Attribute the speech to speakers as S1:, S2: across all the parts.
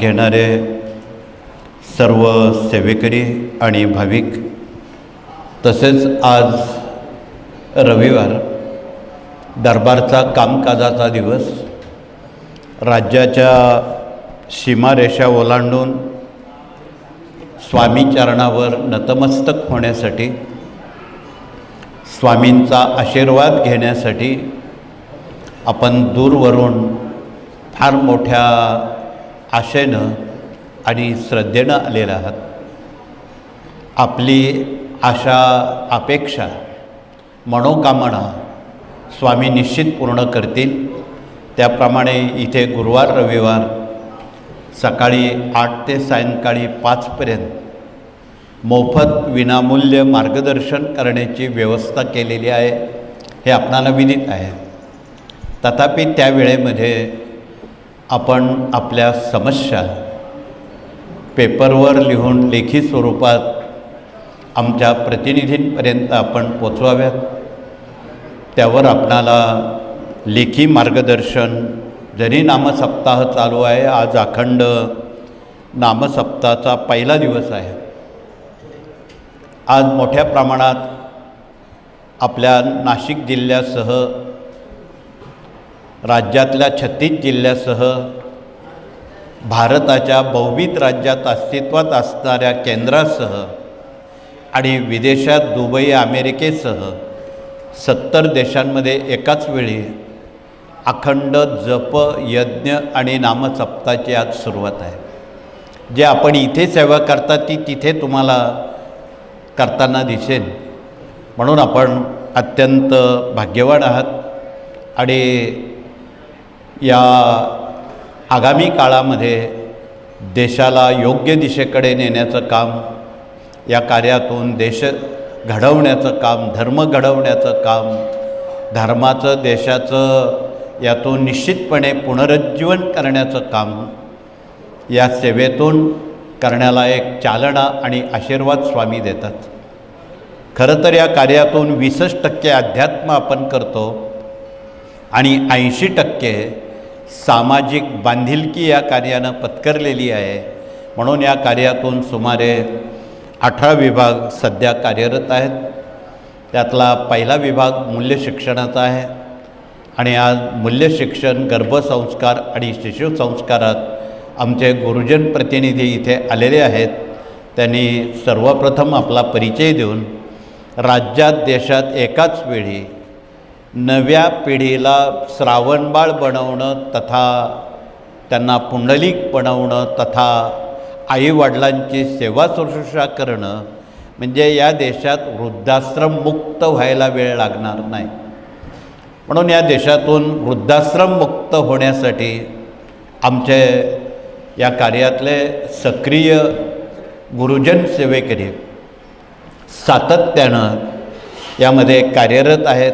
S1: घेणारे सर्व सेवेकरी आणि भाविक तसेच आज रविवार दरबारचा कामकाजाचा दिवस राज्याच्या सीमारेषा ओलांडून स्वामीचरणावर नतमस्तक होण्यासाठी स्वामींचा आशीर्वाद घेण्यासाठी आपण दूरवरून फार मोठ्या आशेनं आणि श्रद्धेनं आलेला आहात. आपली आशा अपेक्षा मनोकामना स्वामी निश्चित पूर्ण करतील. त्याप्रमाणे इथे गुरुवार रविवार सकाळी आठ ते सायंकाळी पाचपर्यंत मोफत विनामूल्य मार्गदर्शन करण्याची व्यवस्था केलेली आहे हे आपणाला विदित आहे. तथापि त्या वेळेमध्ये आपण आपल्या समस्या पेपरवर लिहून लेखी स्वरूपात आमच्या प्रतिनिधींपर्यंत आपण पोचवाव्यात. त्यावर आपणाला लेखी मार्गदर्शन जरी नामसप्ताह चालू आहे आज अखंड नामसप्ताहाचा पहिला दिवस आहे. आज मोठ्या प्रमाणात आपल्या नाशिक जिल्ह्यासह राज्यातल्या छत्तीस जिल्ह्यासह भारताच्या बहुविध राज्यात अस्तित्वात असणाऱ्या केंद्रासह आणि विदेशात दुबई अमेरिकेसह सत्तर देशांमध्ये एकाच वेळी अखंड जप यज्ञ आणि नामसप्ताची आज सुरुवात आहे. जे आपण इथे सेवा करता ती तिथे तुम्हाला करताना दिसेल. म्हणून आपण अत्यंत भाग्यवान आहात आणि या आगामी काळामध्ये देशाला योग्य दिशेकडे नेण्याचं काम या कार्यातून देश घडवण्याचं काम धर्म घडवण्याचं काम धर्माचं देशाचं यातून निश्चितपणे पुनरुज्जीवन करण्याचं काम या सेवेतून करण्याला एक चालना आणि आशीर्वाद स्वामी देतात. खरं तर या कार्यातून वीसच टक्के अध्यात्म आपण करतो आणि ऐंशी टक्के सामाजिक बांधिलकी या कार्यानं पत्करलेली आहे. म्हणून या कार्यातून सुमारे अठरा विभाग सध्या कार्यरत आहेत. त्यातला पहिला विभाग मूल्य शिक्षणाचा आहे. आणि आज मूल्य शिक्षण गर्भसंस्कार आणि शिशुसंस्कारात आमचे गुरुजन प्रतिनिधी इथे आलेले आहेत. त्यांनी सर्वप्रथम आपला परिचय देऊन राज्यात देशात एकाच वेळी नव्या पिढीला श्रावणबाळ बनवणं तथा त्यांना पुंडलिक बनवणं तथा आईवडिलांची सेवा शुश्रूषा करणं म्हणजे या देशात वृद्धाश्रम मुक्त व्हायला वेळ लागणार नाही. म्हणून या देशातून वृद्धाश्रम मुक्त होण्यासाठी आमचे या कार्यातले सक्रिय गुरुजन सेवेकरी सातत्यानं यामध्ये कार्यरत आहेत.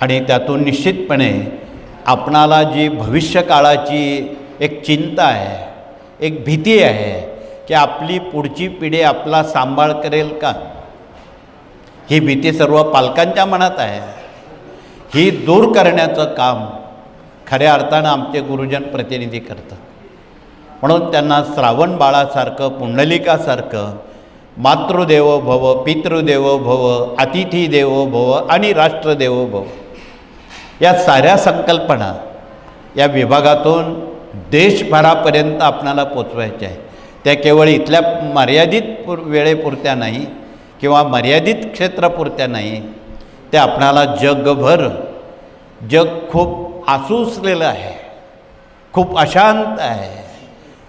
S1: आणि त्यातून निश्चितपणे आपणाला जी भविष्यकाळाची एक चिंता आहे एक भीती आहे की आपली पुढची पिढी आपला सांभाळ करेल का? ही भीती सर्व पालकांच्या मनात आहे. ही दूर करण्याचं काम खऱ्या अर्थानं आमचे गुरुजन प्रतिनिधी करतात. म्हणून त्यांना श्रावण बाळासारखं पुंडलिकासारखं मातृदेवो भव पितृदेवो भव अतिथी देवो भव आणि राष्ट्रदेवो भव. या साऱ्या संकल्पना या विभागातून देशभरापर्यंत आपणाला पोचवायच्या आहे त्या केवळ इथल्या मर्यादित पुर वेळेपुरत्या नाही किंवा मर्यादित क्षेत्रापुरत्या नाही त्या आपणाला जगभर जग खूप आसूसलेलं आहे खूप अशांत आहे.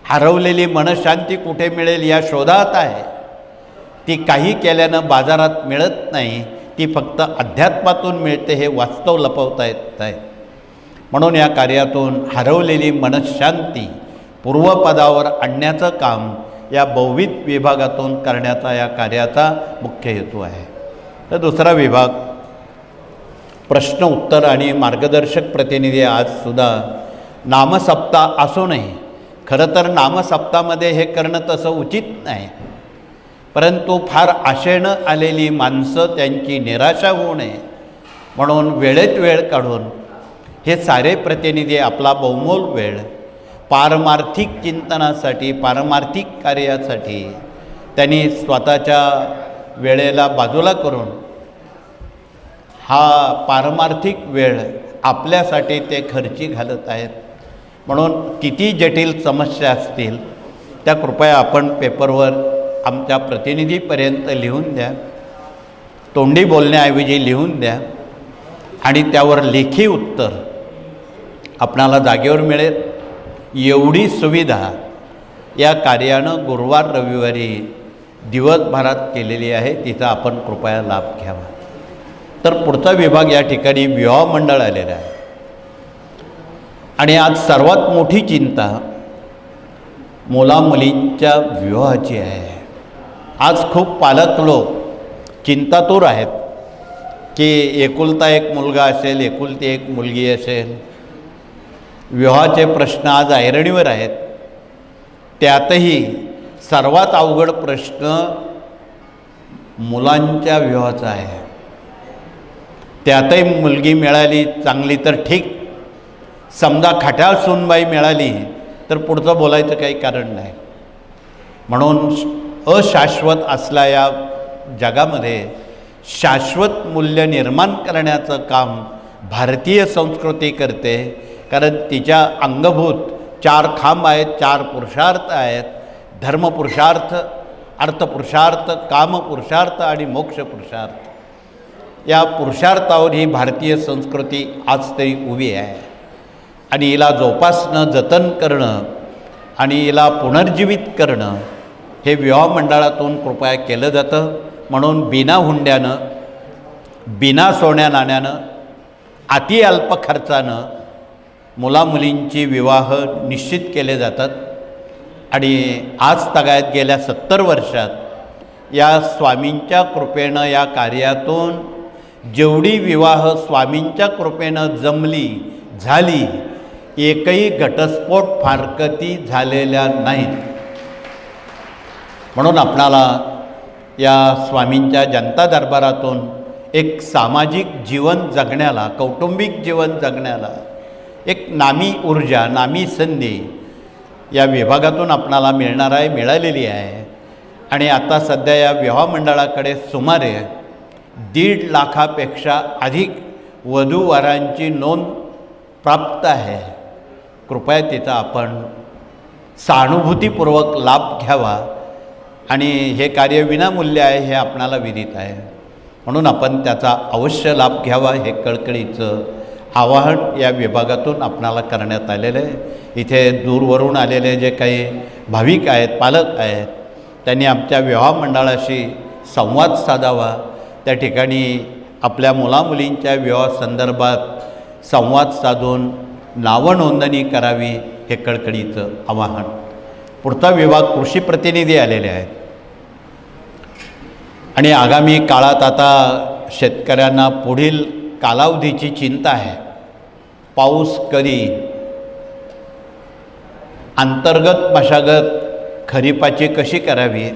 S1: हरवलेली मनशांती कुठे मिळेल या शोधात आहे. ती काही केल्यानं बाजारात मिळत नाही. ती फक्त अध्यात्मातून मिळते हे वास्तव लपवता येत आहे. म्हणून या कार्यातून हरवलेली मनशांती पूर्वपदावर आणण्याचं काम या बहुविध विभागातून करण्याचा या कार्याचा मुख्य हेतू आहे. तर दुसरा विभाग प्रश्न उत्तर आणि मार्गदर्शक प्रतिनिधी आजसुद्धा नामसप्ताह असूनही खरं तर नामसप्तामध्ये हे करणं तसं उचित नाही. परंतु फार आशेनं आलेली माणसं त्यांची निराशा होऊ नये. म्हणून वेळेत वेळ काढून हे सारे प्रतिनिधी आपला बहुमोल वेळ पारमार्थिक चिंतनासाठी पारमार्थिक कार्यासाठी त्यांनी स्वतःच्या वेळेला बाजूला करून हा पारमार्थिक वेळ आपल्यासाठी ते खर्ची घालत आहेत. म्हणून किती जटिल समस्या असतील त्या कृपया आपण पेपरवर आमच्या प्रतिनिधीपर्यंत लिहून द्या. तोंडी बोलण्याऐवजी लिहून द्या. आणि त्यावर लेखी उत्तर आपणाला जागेवर मिळेल. एवढी सुविधा या कार्यानं गुरुवार रविवारी दिवसभरात केलेली आहे. तिचा आपण कृपया लाभ घ्यावा. तर पुढचा विभाग या ठिकाणी विवाह मंडळ आलेला आहे. आणि आज सर्वात मोठी चिंता मुलामुलींच्या विवाहाची आहे. आज खूप पालक लोक चिंतातूर आहेत की एकुलता एक मुलगा असेल एकुलती एक मुलगी असेल. विवाहाचे प्रश्न आज ऐरणीवर आहेत. त्यातही सर्वात अवघड प्रश्न मुलांच्या विवाहाचा आहे. त्यातही मुलगी मिळाली चांगली तर ठीक. समजा खट्याळ सूनबाई मिळाली तर पुढचं बोलायचं काही कारण नाही. म्हणून अशाश्वत असल्या या जगामध्ये शाश्वत मूल्य निर्माण करण्याचं काम भारतीय संस्कृती करते. कारण तिच्या अंगभूत चार खांब आहेत चार पुरुषार्थ आहेत. धर्मपुरुषार्थ अर्थपुरुषार्थ कामपुरुषार्थ आणि मोक्षपुरुषार्थ या पुरुषार्थावर ही भारतीय संस्कृती आज तरी उभी आहे. आणि हिला जोपासणं जतन करणं आणि हिला पुनर्जीवित करणं हे विवाह मंडळातून कृपया केलं जातं. म्हणून बिना हुंड्यानं बिना सोन्या नाण्यानं अति अल्प खर्चानं मुलामुलींची विवाह निश्चित केले जातात. आणि आज तगायत गेल्या सत्तर वर्षात या स्वामींच्या कृपेनं या कार्यातून जेवढी विवाह स्वामींच्या कृपेनं जमली झाली एकही घटस्फोट फारकती झालेल्या नाहीत. म्हणून आपणाला या स्वामींच्या जनता दरबारातून एक सामाजिक जीवन जगण्याला कौटुंबिक जीवन जगण्याला एक नामी ऊर्जा नामी संधी या विभागातून आपणाला मिळणार आहे मिळालेली आहे. आणि आता सध्या या विवाह मंडळाकडे सुमारे दीड लाखापेक्षा अधिक वधूवरांची नोंद प्राप्त आहे. कृपया तिचा आपण सहानुभूतीपूर्वक लाभ घ्यावा. आणि हे कार्य विनामूल्य आहे हे आपणाला विदित आहे. म्हणून आपण त्याचा अवश्य लाभ घ्यावा हे कळकळीचं आवाहन या विभागातून आपणाला करण्यात आलेलं आहे. इथे दूरवरून आलेले जे काही भाविक आहेत पालक आहेत त्यांनी आमच्या विवाह मंडळाशी संवाद साधावा. त्या ठिकाणी आपल्या मुलामुलींच्या विवाहासंदर्भात संवाद साधून नावं नोंदणी करावी हे कळकळीचं आवाहन. पुढचा विभाग कृषी प्रतिनिधी आलेले आहेत. आणि आगामी काळात आता शेतकऱ्यांना पुढील कालावधीची चिंता आहे. पाऊस कधी अंतर्गत मशागत खरीपाची कशी करावी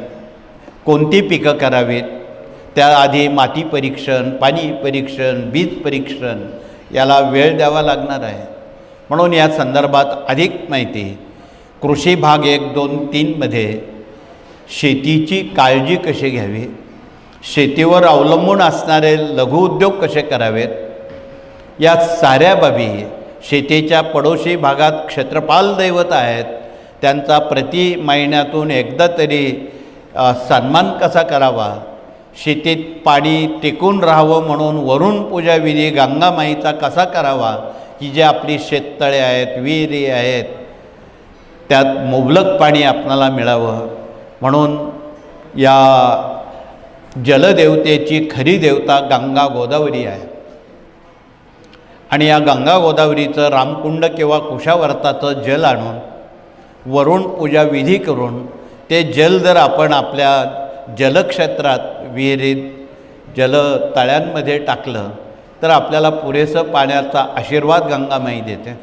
S1: कोणती पिकं करावीत? त्याआधी माती परीक्षण पाणी परीक्षण बीज परीक्षण याला वेळ द्यावा लागणार आहे. म्हणून या संदर्भात अधिक माहिती कृषी भाग एक दोन तीनमध्ये शेतीची काळजी कशी घ्यावी? शेतीवर अवलंबून असणारे लघुउद्योग कसे करावेत? या साऱ्या बाबी शेतीच्या पडोशी भागात क्षेत्रपाल दैवत आहेत. त्यांचा प्रति महिन्यातून एकदा तरी सन्मान कसा करावा? शेतीत पाणी टिकून राहावं म्हणून वरुण पूजा विधी गंगामाईचा कसा करावा? की जे आपली शेततळे आहेत विहिरी आहेत त्यात मुबलक पाणी आपणाला मिळावं. म्हणून या जलदेवतेची खरी देवता गंगा गोदावरी आहे. आणि या गंगा गोदावरीचं रामकुंड किंवा कुशावर्ताचं जल आणून वरुण पूजा विधी करून ते जल जर आपण आपल्या जलक्षेत्रात विहिरीत जलतळ्यांमध्ये टाकलं तर आपल्याला पुरेसं पाण्याचा आशीर्वाद गंगामाई देते.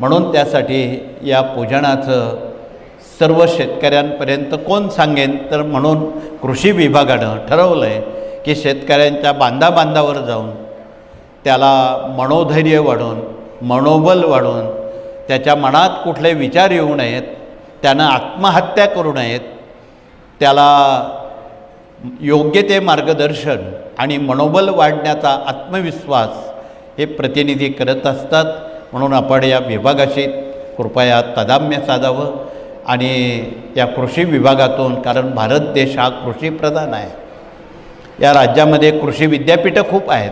S1: म्हणून त्यासाठी या पूजनाचं सर्व शेतकऱ्यांपर्यंत कोण सांगेन? तर म्हणून कृषी विभागानं ठरवलं आहे की शेतकऱ्यांच्या बांधा बांधावर जाऊन त्याला मनोधैर्य वाढवून मनोबल वाढवून त्याच्या मनात कुठले विचार येऊ नयेत त्यानं आत्महत्या करू नयेत त्याला योग्य ते मार्गदर्शन आणि मनोबल वाढण्याचा आत्मविश्वास हे प्रतिनिधी करत असतात. म्हणून आपण या विभागाशी कृपया तदाम्य साधावं. आणि या कृषी विभागातून कारण भारत देश हा कृषीप्रधान आहे. या राज्यामध्ये कृषी विद्यापीठं खूप आहेत.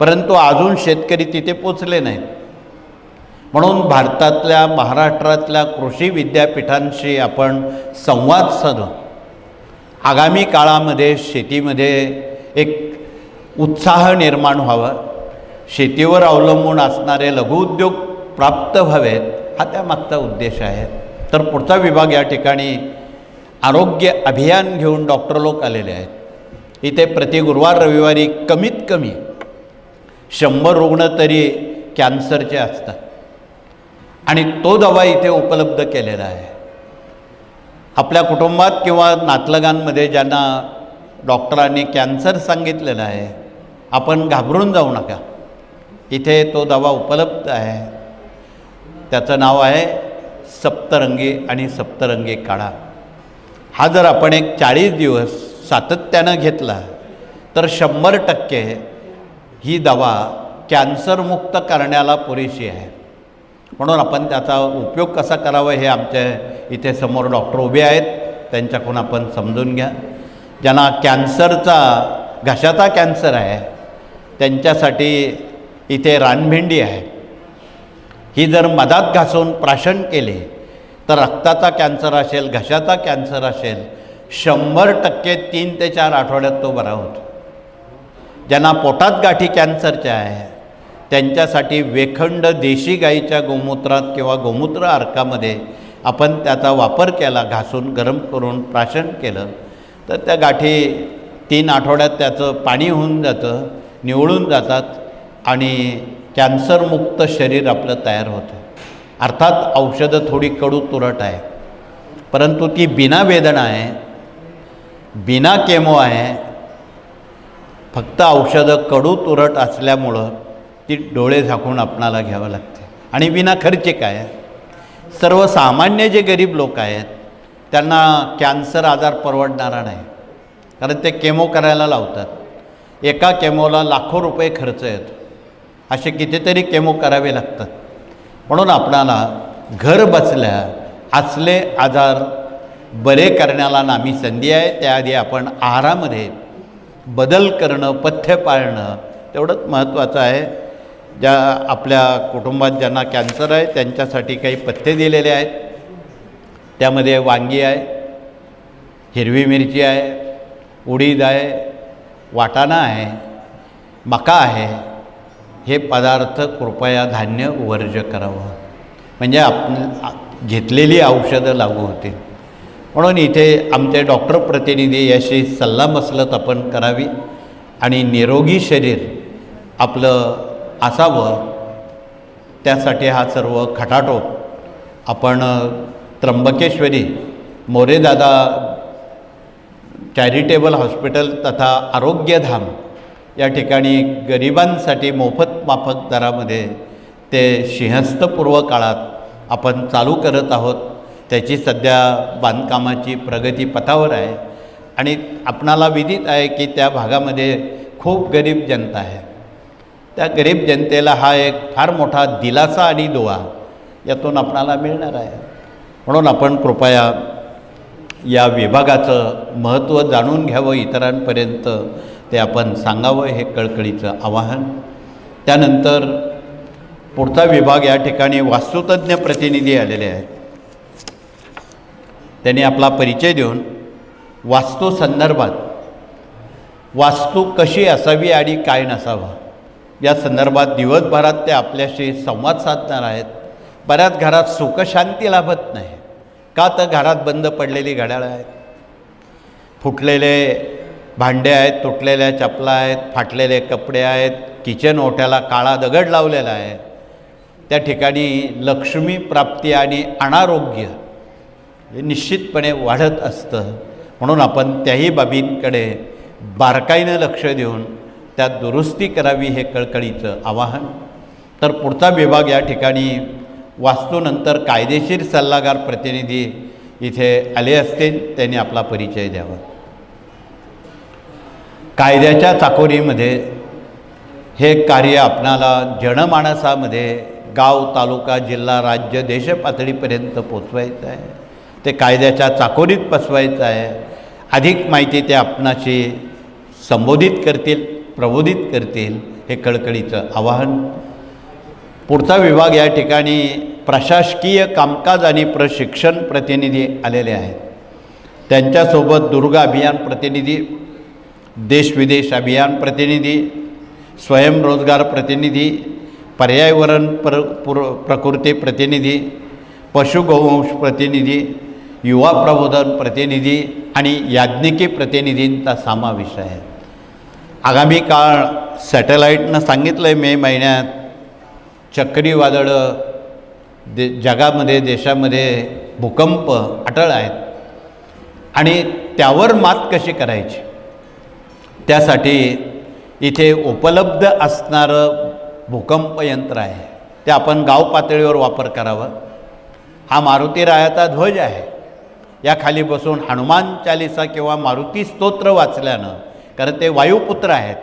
S1: परंतु अजून शेतकरी तिथे पोचले नाहीत. म्हणून भारतातल्या महाराष्ट्रातल्या कृषी विद्यापीठांशी आपण संवाद साधून आगामी काळामध्ये शेतीमध्ये एक उत्साह निर्माण व्हावा शेतीवर अवलंबून असणारे लघुउद्योग प्राप्त व्हावेत हा त्यामागचा उद्देश आहे. तर पुढचा विभाग या ठिकाणी आरोग्य अभियान घेऊन डॉक्टर लोक आलेले आहेत. इथे प्रति गुरुवार रविवारी कमीत कमी शंभर रुग्ण तरी कॅन्सरचे असतात. आणि तो दवा इथे उपलब्ध केलेला आहे. आपल्या कुटुंबात किंवा नातलगांमध्ये ज्यांना डॉक्टरांनी कॅन्सर सांगितलेलं आहे आपण घाबरून जाऊ नका. इथे तो दवा उपलब्ध आहे. त्याचं नाव आहे सप्तरंगी आणि सप्तरंगी काढा. हा जर आपण एक चाळीस दिवस सातत्यानं घेतला तर शंभर टक्के ही दवा कॅन्सरमुक्त करण्याला पुरेशी आहे. म्हणून आपण त्याचा उपयोग कसा करावा हे आमच्या इथे समोर डॉक्टर उभे आहेत त्यांच्याकडून आपण समजून घ्या. ज्यांना कॅन्सरचा घशाचा कॅन्सर आहे त्यांच्यासाठी इथे रानभेंडी आहे. ही जर मधात घासून प्राशन केले तर रक्ताचा कॅन्सर असेल घशाचा कॅन्सर असेल शंभर टक्के तीन ते चार आठवड्यात तो बरा होतो. ज्यांना पोटात गाठी कॅन्सरच्या आहे त्यांच्यासाठी वेखंड देशी गाईच्या गोमूत्रात किंवा गोमूत्र अर्कामध्ये आपण त्याचा वापर केला घासून गरम करून प्राशन केलं तर त्या गाठी तीन आठवड्यात त्याचं पाणी होऊन जातं निवळून जातात आणि कॅन्सरमुक्त शरीर आपलं तयार होतं. अर्थात औषधं थोडी कडू तुरट आहे. परंतु ती बिना वेदना आहे बिना केमो आहे. फक्त औषधं कडू तुरट असल्यामुळं ती डोळे झाकून आपणाला घ्यावं लागते. आणि विना खर्चिक आहे. सर्वसामान्य जे गरीब लोक आहेत त्यांना कॅन्सर आजार परवडणारा नाही. कारण ते केमो करायला लावतात. एका केमोला लाखो रुपये खर्च येतो. असे कितीतरी केमो करावे लागतात. म्हणून आपणाला घर बसल्या असले आजार बरे करण्याला नामी संधी आहे. त्याआधी आपण आहारामध्ये बदल करणं पथ्य पाळणं तेवढंच महत्त्वाचं आहे. ज्या आपल्या कुटुंबात ज्यांना कॅन्सर आहे त्यांच्यासाठी काही पथ्ये दिलेले आहेत. त्यामध्ये वांगी आहे हिरवी मिरची आहे उडीद आहे वाटाणा आहे मका आहे हे पदार्थ कृपया धान्य वर्ज करावं. म्हणजे आप घेतलेली औषधं लागू होतील. म्हणून इथे आमचे डॉक्टर प्रतिनिधी याशी सल्लामसलत आपण करावी आणि निरोगी शरीर आपलं असावं. त्यासाठी हा सर्व खटाटोप आपण त्र्यंबकेश्वरी मोरेदादा चॅरिटेबल हॉस्पिटल तथा आरोग्यधाम या ठिकाणी गरिबांसाठी मोफत माफक दरामध्ये ते सिंहस्थपूर्व काळात आपण चालू करत आहोत. त्याची सध्या बांधकामाची प्रगती पथावर आहे आणि आपणाला विदित आहे की त्या भागामध्ये खूप गरीब जनता आहे. त्या गरीब जनतेला हा एक फार मोठा दिलासा आणि दुवा यातून आपणाला मिळणार आहे. म्हणून आपण कृपया या विभागाचं महत्त्व जाणून घ्यावं इतरांपर्यंत. ते आपण सांगावं हे कळकळीचं आवाहन. त्यानंतर पुढचा विभाग या ठिकाणी वास्तुतज्ञ प्रतिनिधी आलेले आहेत. त्यांनी आपला परिचय देऊन वास्तू संदर्भात वास्तू कशी असावी आणि काय नसावा या संदर्भात दिवसभरात ते आपल्याशी संवाद साधणार आहेत. बऱ्याच घरात सुखशांती लाभत नाही. का तर घरात बंद पडलेली घड्याळं आहेत. फुटलेले भांडे आहेत तुटलेल्या चपला आहेत फाटलेले कपडे आहेत किचन ओट्याला काळा दगड लावलेला आहे. त्या ठिकाणी लक्ष्मी प्राप्ती आणि अनारोग्य हे निश्चितपणे वाढत असतं. म्हणून आपण त्याही बाबींकडे बारकाईनं लक्ष देऊन त्यात दुरुस्ती करावी हे कळकळीचं आवाहन. तर पुढचा विभाग या ठिकाणी वास्तूनंतर कायदेशीर सल्लागार प्रतिनिधी इथे आले असतील त्यांनी आपला परिचय द्यावा. कायद्याच्या चाकोरीमध्ये हे कार्य आपणाला जनमानसामध्ये गाव तालुका जिल्हा राज्य देश पातळीपर्यंत पोचवायचं आहे. ते कायद्याच्या चाकोरीत बसवायचं आहे. अधिक माहिती ते आपणाशी संबोधित करतील प्रबोधित करतील हे कळकळीचं आवाहन. पुढचा विभाग या ठिकाणी प्रशासकीय कामकाज आणि प्रशिक्षण प्रतिनिधी आलेले आहेत. त्यांच्यासोबत दुर्गा अभियान प्रतिनिधी देशविदेश अभियान प्रतिनिधी स्वयंरोजगार प्रतिनिधी पर्यावरण प्र पुर प्रकृती प्रतिनिधी पशुगोवंश प्रतिनिधी युवा प्रबोधन प्रतिनिधी आणि याज्ञिकी प्रतिनिधींचा समावेश आहे. आगामी काळ सॅटेलाईटनं सांगितलं आहे मे महिन्यात चक्रीवादळं दे जगामध्ये देशामध्ये भूकंप अटळ आहेत. आणि त्यावर मात कशी करायची? त्यासाठी इथे उपलब्ध असणारं भूकंप यंत्र आहे. ते आपण गाव पातळीवर वापर करावा. हा मारुती रायाचा ध्वज आहे. या खाली बसून हनुमान चालिसा किंवा मारुती स्तोत्र वाचल्यानं कारण ते वायुपुत्र आहेत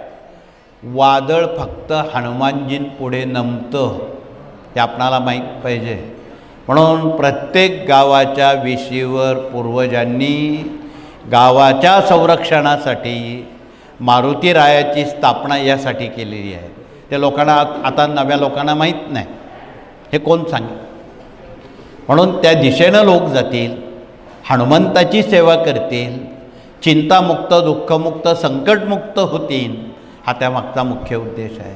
S1: वादळ फक्त हनुमानजींपुढे नमतं हे आपणाला माहीत पाहिजे. म्हणून प्रत्येक गावाच्या विशीवर पूर्वजांनी गावाच्या संरक्षणासाठी मारुती रायाची स्थापना यासाठी केलेली आहे. त्या लोकांना आत- आता नव्या लोकांना माहीत नाही. हे कोण सांगेल? म्हणून त्या दिशेनं लोक जातील हनुमंताची सेवा करतील चिंतामुक्त दुःखमुक्त संकटमुक्त होतील हा त्यामागचा मुख्य उद्देश आहे.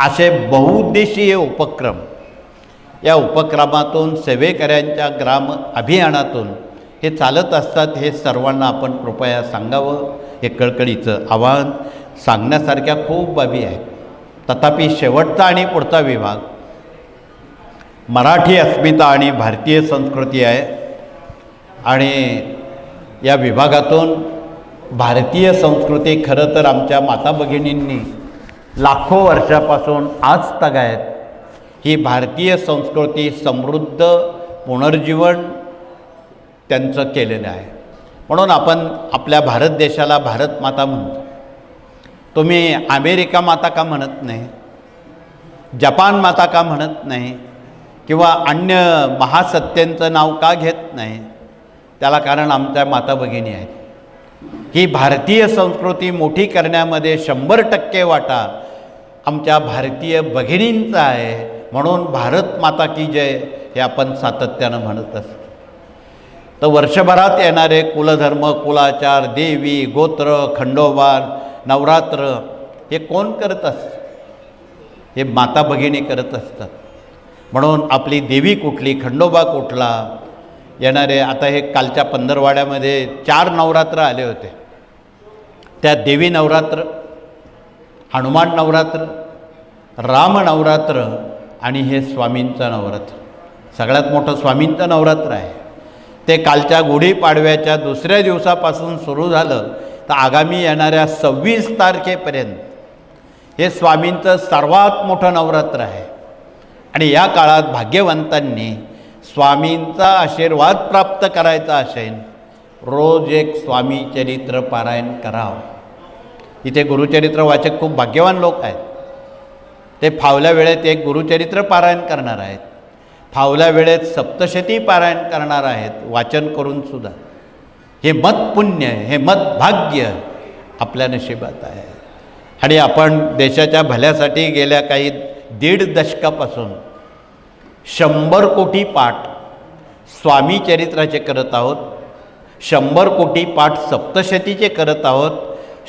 S1: असे बहुउद्देशीय उपक्रम या उपक्रमातून सेवेकऱ्यांच्या ग्राम अभियानातून हे चालत असतात हे सर्वांना आपण कृपया सांगावं. हे कळकळीचं आव्हान सांगण्यासारख्या खूप बाबी आहेत. तथापि शेवटचा आणि पुढचा विभाग मराठी अस्मिता आणि भारतीय संस्कृती आहे. आणि या विभागातून भारतीय संस्कृती खरं तर आमच्या माता भगिनींनी लाखो वर्षापासून आज तगायत ही भारतीय संस्कृती समृद्ध पुनर्जीवन त्यांचं केलेलं आहे. म्हणून आपण आपल्या भारत देशाला भारत माता म्हणतो. तुम्ही अमेरिका माता का म्हणत नाही? जपान माता का म्हणत नाही? किंवा अन्य महासत्तेंचं नाव का घेत नाही? त्याला कारण आमच्या माता भगिनी आहेत. ही भारतीय संस्कृती मोठी करण्यामध्ये शंभर टक्के वाटा आमच्या भारतीय भगिनींचा आहे. म्हणून भारत माता की जय हे आपण सातत्यानं म्हणत असतो. तर वर्षभरात येणारे कुलधर्म कुलाचार देवी गोत्र खंडोबा नवरात्र हे कोण करत असतं हे माता भगिनी करत असतात. म्हणून आपली देवी कुठली खंडोबा कुठला? येणारे आता हे कालच्या पंधरवाड्यामध्ये चार नवरात्र आले होते. त्या देवी नवरात्र हनुमान नवरात्र राम नवरात्र आणि हे स्वामींचं नवरात्र. सगळ्यात मोठं स्वामींचं नवरात्र आहे. ते कालच्या गुढीपाडव्याच्या दुसऱ्या दिवसापासून सुरू झालं तर आगामी येणाऱ्या सव्वीस तारखेपर्यंत हे स्वामींचं सर्वात मोठं नवरात्र आहे. आणि या काळात भाग्यवंतांनी स्वामींचा आशीर्वाद प्राप्त करायचा असेल रोज एक स्वामी चरित्र पारायण करावं. इथे गुरुचरित्र वाचक खूप भाग्यवान लोक आहेत. ते फावल्या वेळेत एक गुरुचरित्र पारायण करणार आहेत. फावल्या वेळेत सप्तशती पारायण करणार आहेत वाचन करून सुद्धा. हे मत पुण्य हे मत भाग्य आपल्या नशिबात आहे. आणि आपण देशाच्या भल्यासाठी गेल्या काही दीड दशकापासून शंभर कोटी पाठ स्वामी चरित्राचे करत आहोत शंभर कोटी पाठ सप्तशतीचे करत आहोत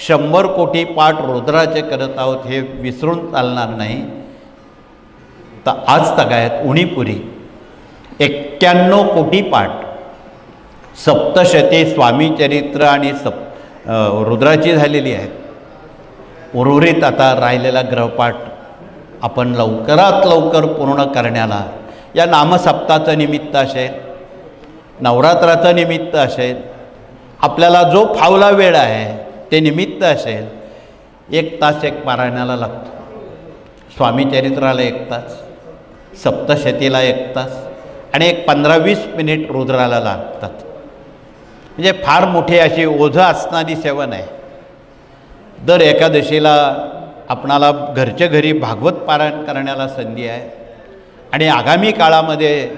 S1: शंभर कोटी पाठ रुद्राचे करत आहोत हे विसरून चालणार नाही. तर आज तगायत उणीपुरी. एक्क्याण्णव कोटी पाठ. सप्तशती स्वामी चरित्र आणि सप रुद्राची झालेली आहेत. उर्वरित आता राहिलेला ग्रहपाठ आपण लवकरात लवकर पूर्ण करण्याला या नामसप्ताचं निमित्त असेल नवरात्राचं निमित्त असेल आपल्याला जो फावला वेळ आहे ते निमित्त असेल एक तास एक पारायणाला लागतो. स्वामीचरित्राला एक तास. सप्तशतीला एक तास आणि एक पंधरा वीस मिनिट रुद्राला लागतात. म्हणजे फार मोठी अशी ओझं असणारी सेवन आहे. दर एकादशीला आपणाला घरच्या घरी भागवत पारायण करण्याला संधी आहे. आणि आगामी काळामध्ये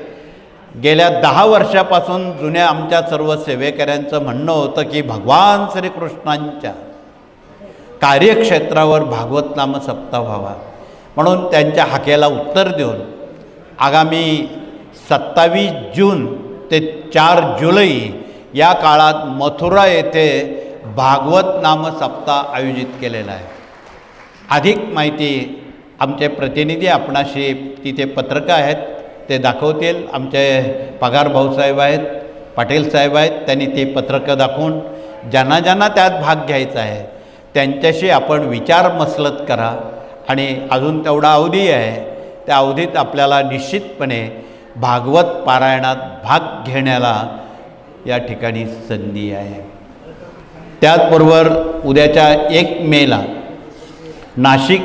S1: गेल्या दहा वर्षापासून जुन्या आमच्या सर्व सेवेकऱ्यांचं म्हणणं होतं की भगवान श्रीकृष्णांच्या कार्यक्षेत्रावर भागवत नाम सप्ताह व्हावा. म्हणून त्यांच्या हाकेला उत्तर देऊन आगामी सत्तावीस जून ते चार जुलै या काळात मथुरा येथे भागवत नाम सप्ताह आयोजित केलेला आहे. अधिक माहिती आमचे प्रतिनिधी आपणाशी तिथे पत्रकं आहेत ते दाखवतील. आमचे पगार भाऊसाहेब आहेत पाटील साहेब आहेत त्यांनी ती पत्रकं दाखवून ज्यांना ज्यांना त्यात भाग घ्यायचा आहे त्यांच्याशी आपण विचार मसलत करा. आणि अजून तेवढा अवधी आहे त्या अवधीत आपल्याला निश्चितपणे भागवत पारायणात भाग घेण्याला या ठिकाणी संधी आहे. त्याचबरोबर उद्याच्या एक मेला नाशिक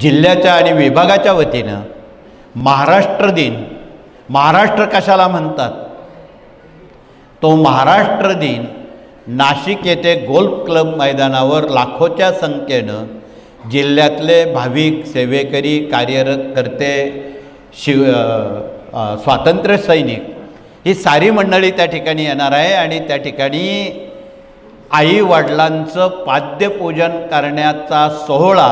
S1: जिल्ह्याच्या आणि विभागाच्या वतीनं महाराष्ट्र दिन महाराष्ट्र कशाला म्हणतात? तो महाराष्ट्र दिन नाशिक येथे गोल्फ क्लब मैदानावर लाखोच्या संख्येनं जिल्ह्यातले भाविक सेवेकरी कार्यरत करते शिव स्वातंत्र्य सैनिक ही सारी मंडळी त्या ठिकाणी येणार आहे आणि त्या ठिकाणी आई वडिलांचं पाद्यपूजन करण्याचा सोहळा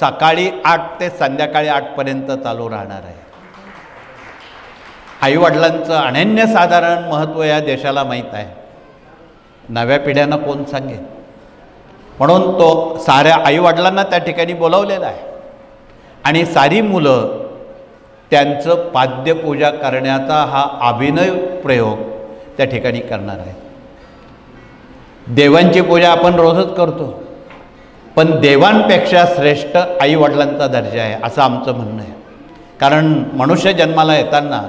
S1: सकाळी आठ ते संध्याकाळी आठपर्यंत चालू राहणार आहे. आईवडिलांचं अनन्यसाधारण महत्त्व या देशाला माहीत आहे. नव्या पिढ्यांना कोण सांगेल? म्हणून तो साऱ्या आईवडिलांना त्या ठिकाणी बोलावलेला आहे. आणि सारी मुलं त्यांचं पाद्यपूजा करण्याचा हा अभिनय प्रयोग त्या ठिकाणी करणार आहे देवांची पूजा आपण रोजच करतो. पण देवांपेक्षा श्रेष्ठ आईवडिलांचा दर्जा आहे असं आमचं म्हणणं आहे. कारण मनुष्य जन्माला येताना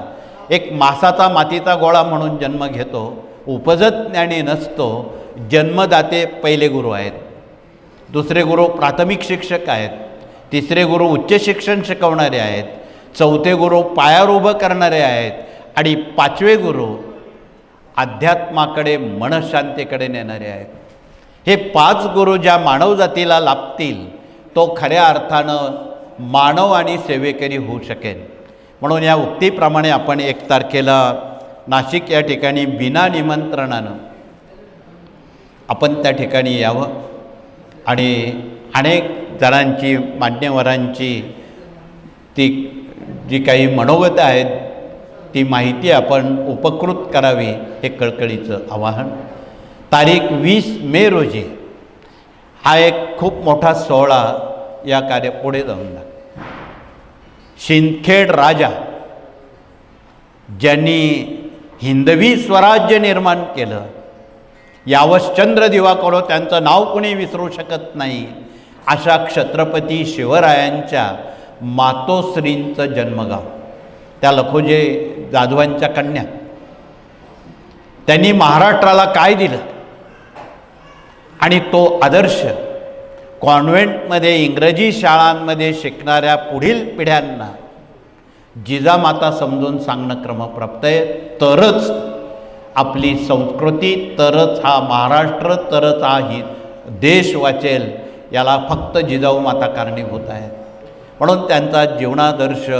S1: एक मासाचा मातीचा गोळा म्हणून जन्म घेतो उपजत ज्ञानी नसतो जन्मदाते पहिले गुरु आहेत. दुसरे गुरु प्राथमिक शिक्षक आहेत तिसरे गुरु उच्च शिक्षण शिकवणारे आहेत चौथे गुरु पायावर उभं करणारे आहेत आणि पाचवे गुरु अध्यात्माकडे मनशांतीकडे नेणारे आहेत. हे पाच गुरु ज्या मानव जातीला लाभतील तो खऱ्या अर्थानं मानव आणि सेवेकरी होऊ शकेल. म्हणून या उक्तीप्रमाणे आपण एक तारखेला नाशिक या ठिकाणी बिना निमंत्रणानं आपण त्या ठिकाणी यावं. आणि अनेक जणांची मान्यवरांची ती जी काही मनोगत आहेत ती माहिती आपण उपकृत करावी हे कळकळीचं आवाहन. तारीख वीस मे रोजी हा एक खूप मोठा सोहळा या कार्य पुढे जाऊन लागला शिंदखेड राजा ज्यांनी हिंदवी स्वराज्य निर्माण केलं यावर चंद्र दिवाकडो त्यांचं नाव कोणी विसरू शकत नाही. अशा छत्रपती शिवरायांच्या मातोश्रींचं जन्मगाव. त्या लखोजे जाधवांच्या कन्या. त्यांनी महाराष्ट्राला काय दिलं? आणि तो आदर्श कॉन्व्हेंटमध्ये इंग्रजी शाळांमध्ये शिकणाऱ्या पुढील पिढ्यांना जिजामाता समजून सांगणं क्रमप्राप्त आहे. तरच आपली संस्कृती तरच हा महाराष्ट्र तरच हा ही देश वाचेल याला फक्त जिजाऊ माता कारणीभूत आहे म्हणून त्यांचा जीवनादर्श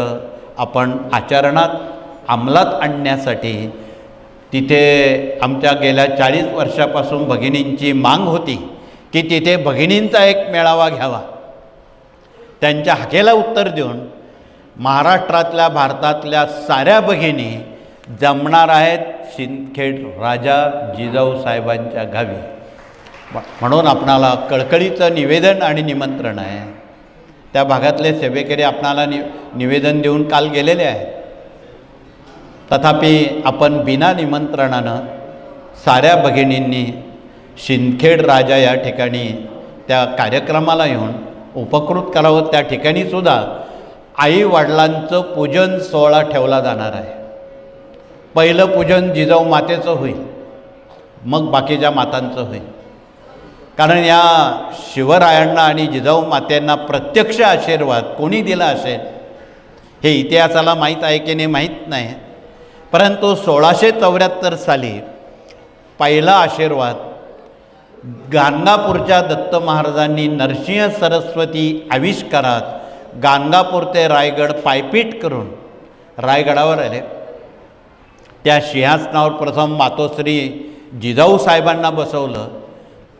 S1: आपण आचरणात अंमलात आणण्यासाठी तिथे आमच्या गेल्या चाळीस वर्षापासून भगिनींची मांग होती की तिथे भगिनींचा एक मेळावा घ्यावा. त्यांच्या हाकेला उत्तर देऊन महाराष्ट्रातल्या भारतातल्या साऱ्या भगिनी जमणार आहेत शिंदखेड राजा जिजाऊ साहेबांच्या गावी म्हणून आपणाला कळकळीचं निवेदन आणि निमंत्रण आहे. त्या भागातले सेवेकरी आपणाला नि निवेदन देऊन काल गेलेले आहेत. तथापि आपण बिना निमंत्रणानं साऱ्या भगिनींनी शिंदखेड राजा या ठिकाणी त्या कार्यक्रमाला येऊन उपकृत करावं त्या ठिकाणी सुद्धा आई वडिलांचं पूजन सोहळा ठेवला जाणार आहे. पहिलं पूजन जिजाऊ मातेचं होईल मग बाकीच्या मातांचं होईल. कारण या शिवरायांना आणि जिजाऊ मात्यांना प्रत्यक्ष आशीर्वाद कोणी दिला असेल हे इतिहासाला माहीत आहे की नाही माहीत नाही. परंतु सोळाशे चौऱ्याहत्तर साली पहिला आशीर्वाद गाणगापूरच्या दत्त महाराजांनी नरसिंह सरस्वती आविष्कारात गाणगापूर ते रायगड पायपीट करून रायगडावर आले. त्या सिंहासनावर प्रथम मातोश्री जिजाऊ साहेबांना बसवलं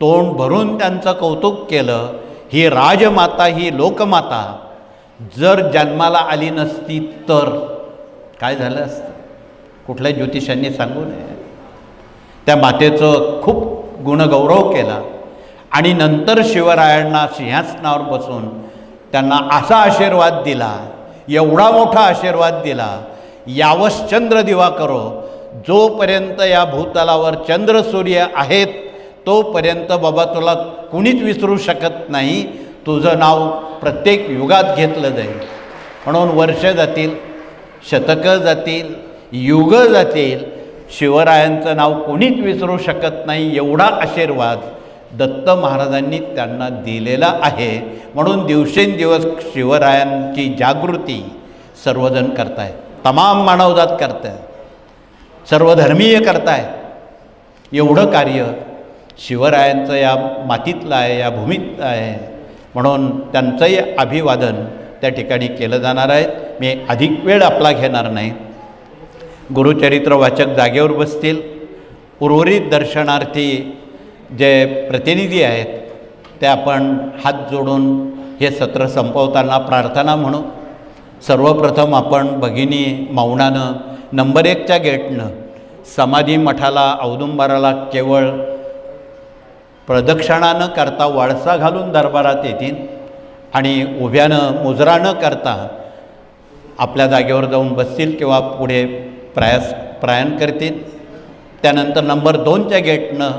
S1: तोंड भरून त्यांचं कौतुक केलं ही राजमाता ही लोकमाता जर जन्माला आली नसती तर. काय झालं असतं? कुठल्या ज्योतिषांनी सांगू नये त्या मातेचं खूप गुणगौरव केला आणि नंतर शिवरायांना सिंहासनावर बसून त्यांना असा आशीर्वाद दिला एवढा मोठा आशीर्वाद दिला यावश चंद्र दिवा करो. जोपर्यंत या भूतलावर चंद्र सूर्य आहेत तोपर्यंत बाबा तुला कुणीच विसरू शकत नाही. तुझं नाव प्रत्येक युगात घेतलं जाईल. म्हणून वर्ष जातील शतकं जातील युग जातील. शिवरायांचं नाव कोणीच विसरू शकत नाही एवढा आशीर्वाद दत्त महाराजांनी त्यांना दिलेला आहे. म्हणून दिवसेंदिवस शिवरायांची जागृती सर्वजण करतायत. तमाम मानवजात करताय. सर्वधर्मीय करताय. एवढं कार्य शिवरायांचं या मातीतलं आहे या भूमीतलं आहे. म्हणून त्यांचंही अभिवादन त्या ठिकाणी केलं जाणार आहे. मी अधिक वेळ आपला घेणार नाही. गुरुचरित्र वाचक जागेवर बसतील. उर्वरित दर्शनार्थी जे प्रतिनिधी आहेत ते आपण हात जोडून हे सत्र संपवताना प्रार्थना म्हणू. सर्वप्रथम आपण भगिनी मौनानं नंबर एकच्या गेटनं समाधी मठाला औदुंबराला केवळ प्रदक्षिणा न करता वाळसा घालून दरबारात येतील आणि उभ्यानं मुजरा न करता आपल्या जागेवर जाऊन बसतील किंवा पुढे प्रयास प्रयाण करतील. त्यानंतर नंबर दोनच्या गेटनं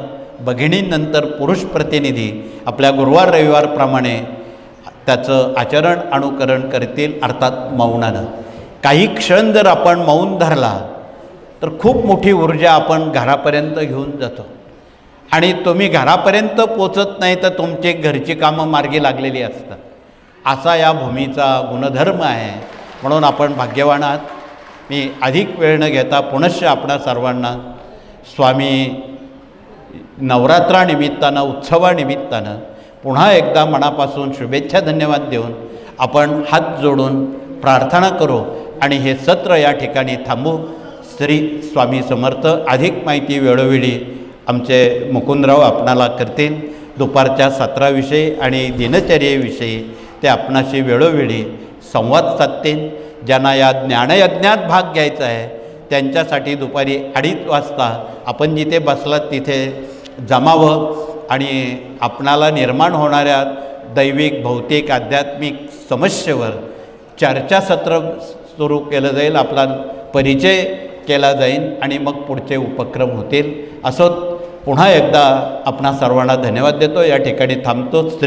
S1: भगिनींनंतर पुरुष प्रतिनिधी आपल्या गुरुवार रविवारप्रमाणे त्याचं आचरण अनुकरण करतील अर्थात मौनानं. काही क्षण जर आपण मौन धरला तर खूप मोठी ऊर्जा आपण घरापर्यंत घेऊन जातो. आणि तुम्ही घरापर्यंत पोचत नाही तर तुमचे घरची कामं मार्गी लागलेली असतात. असा या भूमीचा गुणधर्म आहे. म्हणून आपण भाग्यवान आहात. मी अधिक वेळ न घेता पुनश्च आपणा सर्वांना स्वामी नवरात्रानिमित्तानं उत्सवानिमित्तानं पुन्हा एकदा मनापासून शुभेच्छा धन्यवाद देऊन आपण हात जोडून प्रार्थना करू आणि हे सत्र या ठिकाणी थांबू. श्री स्वामी समर्थ अधिक माहिती वेळोवेळी आमचे मुकुंदराव आपणाला करतील. दुपारच्या सत्राविषयी आणि दिनचर्येविषयी ते आपणाशी वेळोवेळी संवाद साधतील. ज्यांना या ज्ञानयज्ञात भाग घ्यायचा आहे त्यांच्यासाठी दुपारी अडीच वाजता आपण जिथे बसलात तिथे जमावं. आणि आपणाला निर्माण होणाऱ्या दैविक भौतिक आध्यात्मिक समस्येवर चर्चासत्र सुरू केलं जाईल आपला परिचय केला जाईल आणि मग पुढचे उपक्रम होतील. असं पुन्हा एकदा आपणा सर्वांना धन्यवाद देतो. या ठिकाणी थांबतो. स्त्री